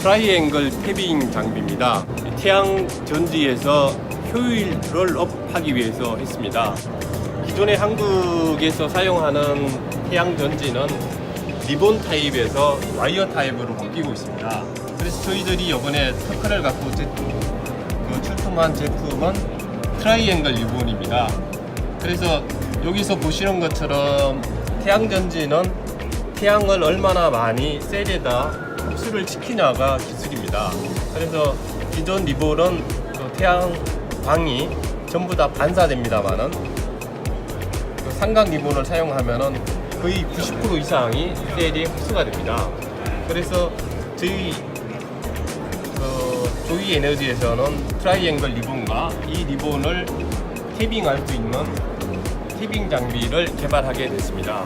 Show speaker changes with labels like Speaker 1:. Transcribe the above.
Speaker 1: 트라이앵글 태빙 장비입니다. 태양 전지에서 효율을 업하기 위해서 했습니다. 기존에 한국에서 사용하는 태양 전지는 리본 타입에서 와이어 타입으로 바뀌고 있습니다. 그래서 저희들이 이번에 특허를 갖고 제- 그 출품한 제품은 트라이앵글 리본입니다. 그래서 여기서 보시는 것처럼 태양 전지는 태양을 얼마나 많이 셀에다 흡수를 시키냐가 기술입니다. 그래서 기존 리본은 그 태양 광이 전부 다 반사됩니다만은 그 삼각 리본을 사용하면은 거의 90% 이상이 셀이 흡수가 됩니다. 그래서 저희 그 조이 에너지에서는 트라이앵글 리본과 이 리본을 탭핑할 수 있는 탭핑 장비를 개발하게 됐습니다.